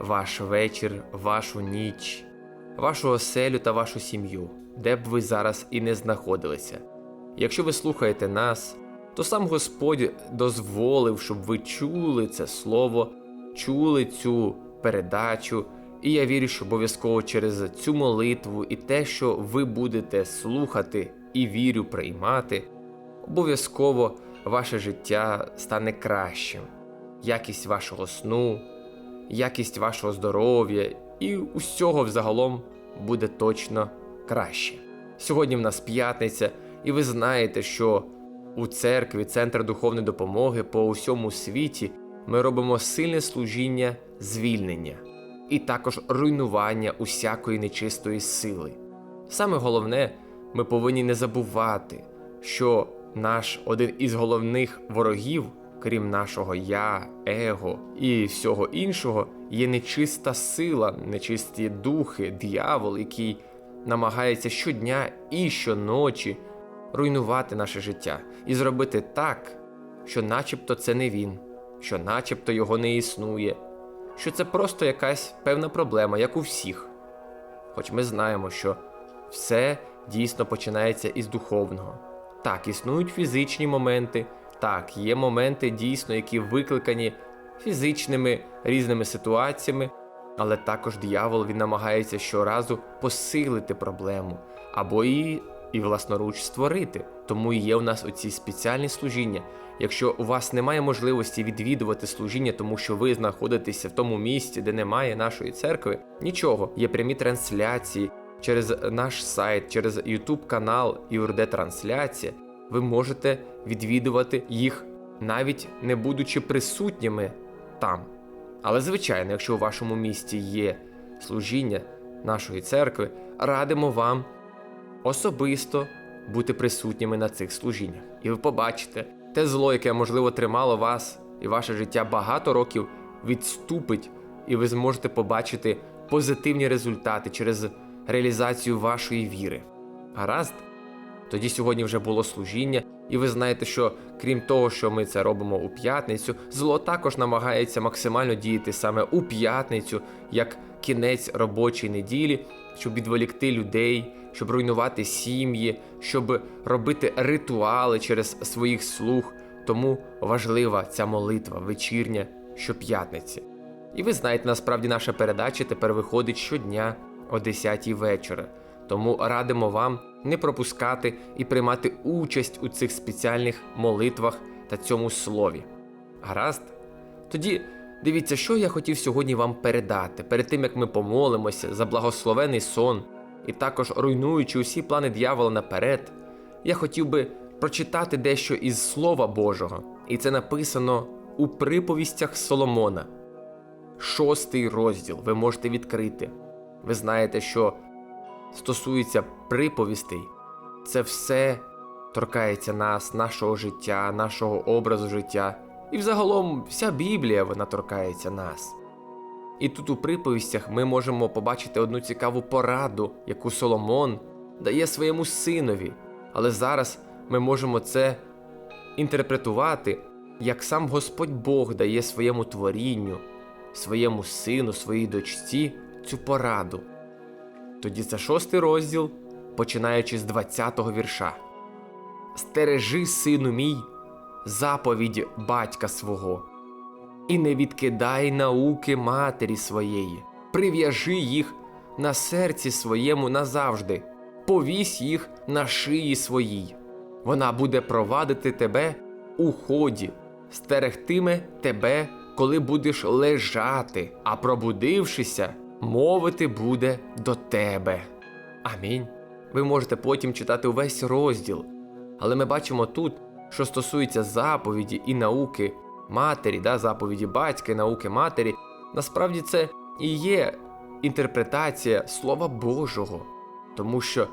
ваш вечір, вашу ніч, вашу оселю та вашу сім'ю, де б ви зараз і не знаходилися. Якщо ви слухаєте нас, то сам Господь дозволив, щоб ви чули це слово, чули цю передачу. І я вірю, що обов'язково через цю молитву і те, що ви будете слухати і вірю приймати, обов'язково ваше життя стане кращим, якість вашого сну, якість вашого здоров'я і усього взагалом буде точно краще. Сьогодні в нас п'ятниця, і ви знаєте, що у церкві Центр духовної допомоги по усьому світі ми робимо сильне служіння звільнення і також руйнування усякої нечистої сили. Саме головне, ми повинні не забувати, що наш один із головних ворогів, крім нашого я, его і всього іншого, є нечиста сила, нечисті духи, диявол, який намагається щодня і щоночі руйнувати наше життя і зробити так, що начебто це не він, що начебто його не існує, що це просто якась певна проблема, як у всіх. Хоч ми знаємо, що все дійсно починається із духовного. Так, існують фізичні моменти, так, є моменти дійсно, які викликані фізичними різними ситуаціями, але також диявол він намагається щоразу посилити проблему або її і власноруч створити. Тому і є у нас оці спеціальні служіння. Якщо у вас немає можливості відвідувати служіння, тому що ви знаходитеся в тому місці, де немає нашої церкви, нічого, є прямі трансляції через наш сайт, через YouTube канал Іурде Трансляція. Ви можете відвідувати їх, навіть не будучи присутніми там. Але, звичайно, якщо у вашому місті є служіння нашої церкви, радимо вам особисто бути присутніми на цих служіннях. І ви побачите, те зло, яке можливо тримало вас і ваше життя багато років, відступить, і ви зможете побачити позитивні результати через реалізацію вашої віри. Гаразд? Тоді сьогодні вже було служіння, і ви знаєте, що крім того, що ми це робимо у п'ятницю, зло також намагається максимально діяти саме у п'ятницю, як кінець робочої неділі, щоб відволікти людей, щоб руйнувати сім'ї, щоб робити ритуали через своїх слуг. Тому важлива ця молитва вечірня щоп'ятниці. І ви знаєте, насправді наша передача тепер виходить щодня о 10 вечора. Тому радимо вам не пропускати і приймати участь у цих спеціальних молитвах та цьому слові. Гаразд? Тоді дивіться, що я хотів сьогодні вам передати перед тим як ми помолимося за благословений сон і також руйнуючи усі плани дьявола наперед, я хотів би прочитати дещо із Слова Божого, і це написано у приповістях Соломона. Шостий розділ ви можете відкрити. Ви знаєте, що стосується приповістей, це все торкається нас, нашого життя, нашого образу життя. І взагалом вся Біблія вона торкається нас. І тут у приповістях ми можемо побачити одну цікаву пораду, яку Соломон дає своєму синові. Але зараз ми можемо це інтерпретувати, як сам Господь Бог дає своєму творінню, своєму сину, своїй дочці цю пораду. Тоді це шостий розділ, починаючи з 20-го вірша. Стережи, сину мій, заповідь батька свого, і не відкидай науки матері своєї, Прив'яжи їх на серці своєму назавжди, повісь їх на шиї своїй. Вона буде провадити тебе у ході, стерегтиме тебе, коли будеш лежати, а пробудившися, мовити буде до тебе. Амінь. Ви можете потім читати увесь розділ. Але ми бачимо тут, що стосується заповіді і науки матері, да, заповіді батька науки матері, насправді це і є інтерпретація Слова Божого, тому що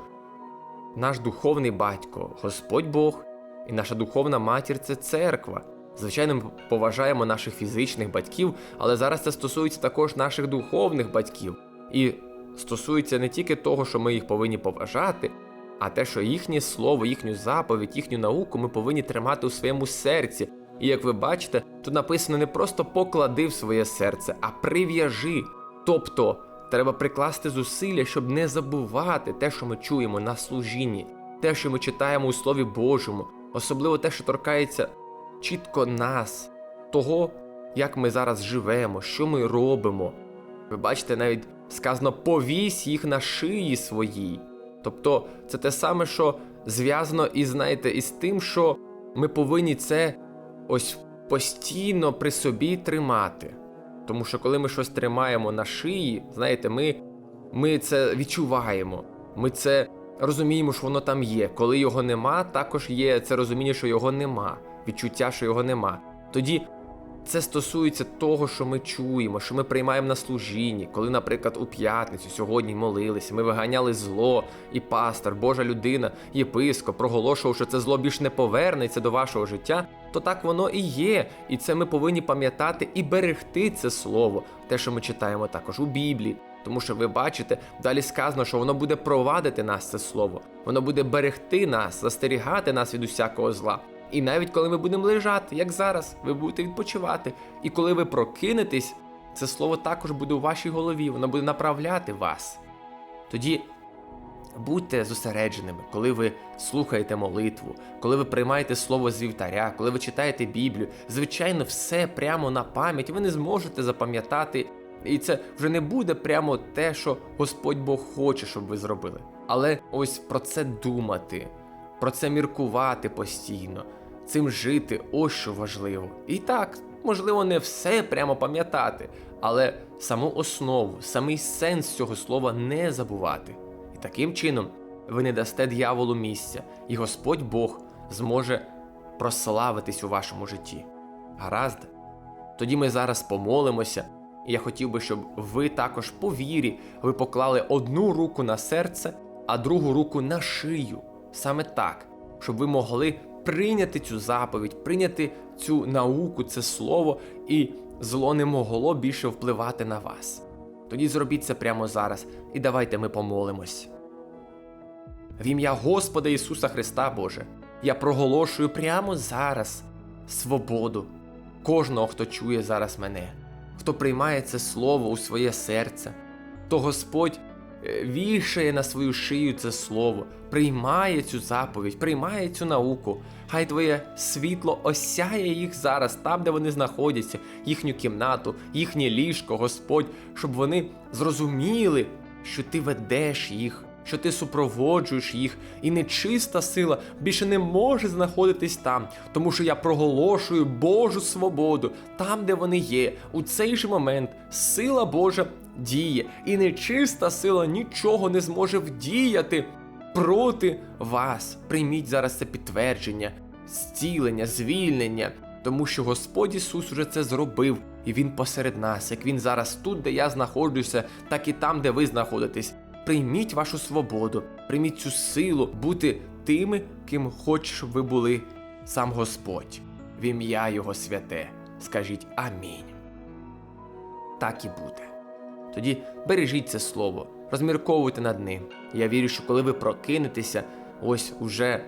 наш духовний батько, Господь Бог, і наша духовна матір це церква. Звичайно, ми поважаємо наших фізичних батьків, але зараз це стосується також наших духовних батьків. І стосується не тільки того, що ми їх повинні поважати, а те, що їхнє слово, їхню заповідь, їхню науку ми повинні тримати у своєму серці. І як ви бачите, тут написано не просто поклади в своє серце, а прив'яжи. Тобто треба прикласти зусилля, щоб не забувати те, що ми чуємо на служінні, те, що ми читаємо у Слові Божому, особливо те, що торкається чітко нас, того, як ми зараз живемо, що ми робимо. Ви бачите, навіть сказано повісь їх на шиї своїй. Тобто це те саме, що зв'язано із, знаєте, із тим, що ми повинні це ось постійно при собі тримати. Тому що коли ми щось тримаємо на шиї, знаєте, ми, ми це відчуваємо. Ми це розуміємо, що воно там є. Коли його нема, також є це розуміння, що його нема, відчуття, що його нема. Тоді це стосується того, що ми чуємо, що ми приймаємо на служінні, коли, наприклад, у п'ятницю сьогодні молилися, ми виганяли зло, і пастор, Божа людина, єпископ проголошував, що це зло більш не повернеться до вашого життя, то так воно і є. І це ми повинні пам'ятати і берегти це слово, те, що ми читаємо також у Біблії. Тому що ви бачите, далі сказано, що воно буде провадити нас це слово, воно буде берегти нас, застерігати нас від усякого зла. І навіть коли ми будемо лежати, як зараз, ви будете відпочивати. І коли ви прокинетесь, це слово також буде у вашій голові, воно буде направляти вас. Тоді будьте зосередженими, коли ви слухаєте молитву, коли ви приймаєте слово з вівтаря, коли ви читаєте Біблію. Звичайно, все прямо на пам'ять, ви не зможете запам'ятати. І це вже не буде прямо те, що Господь Бог хоче, щоб ви зробили. Але ось про це думати, про це міркувати постійно, цим жити ось що важливо. І так, можливо, не все прямо пам'ятати, але саму основу, самий сенс цього слова не забувати. І таким чином ви не дасте дьяволу місця, і Господь Бог зможе прославитись у вашому житті. Гаразд? Тоді ми зараз помолимося, і я хотів би, щоб ви також по вірі ви поклали одну руку на серце, а другу руку на шию. Саме так, щоб ви могли прийняти цю заповідь, прийняти цю науку, це слово, і зло не могло більше впливати на вас. Тоді зробіть це прямо зараз, і давайте ми помолимось. В ім'я Господа Ісуса Христа Боже, я проголошую прямо зараз свободу кожного, хто чує зараз мене, хто приймає це слово у своє серце, то Господь вішає на свою шию це слово, приймає цю заповідь, приймає цю науку. Хай Твоє світло осяє їх зараз, там, де вони знаходяться, їхню кімнату, їхнє ліжко, Господь, щоб вони зрозуміли, що Ти ведеш їх. Що ти супроводжуєш їх, і нечиста сила більше не може знаходитись там, тому що я проголошую Божу свободу там, де вони є. У цей же момент сила Божа діє, і нечиста сила нічого не зможе вдіяти проти вас. Прийміть зараз це підтвердження, зцілення, звільнення, тому що Господь Ісус уже це зробив, і Він посеред нас, як Він зараз тут, де я знаходжуся, так і там, де ви знаходитесь. Прийміть вашу свободу, прийміть цю силу бути тими, ким хоче, щоб ви були сам Господь, в ім'я Його святе. Скажіть амінь. Так і буде. Тоді бережіть це слово, розмірковуйте над ним. Я вірю, що коли ви прокинетеся, ось уже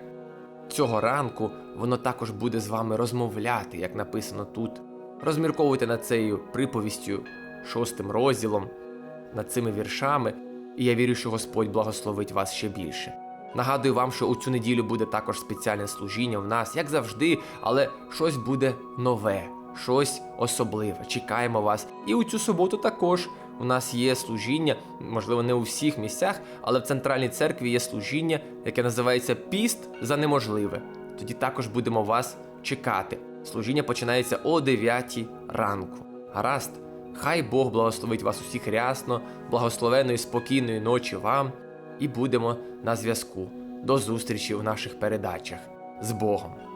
цього ранку воно також буде з вами розмовляти, як написано тут. Розмірковуйте над цією приповістю, шостим розділом, над цими віршами, і я вірю, що Господь благословить вас ще більше. Нагадую вам, що у цю неділю буде також спеціальне служіння в нас, як завжди, але щось буде нове, щось особливе. Чекаємо вас. І у цю суботу також у нас є служіння, можливо, не у всіх місцях, але в центральній церкві є служіння, яке називається Піст за неможливе. Тоді також будемо вас чекати. Служіння починається о 9 ранку. Гаразд, хай Бог благословить вас усіх рясно, благословеної спокійної ночі вам, і будемо на зв'язку. До зустрічі у наших передачах з Богом.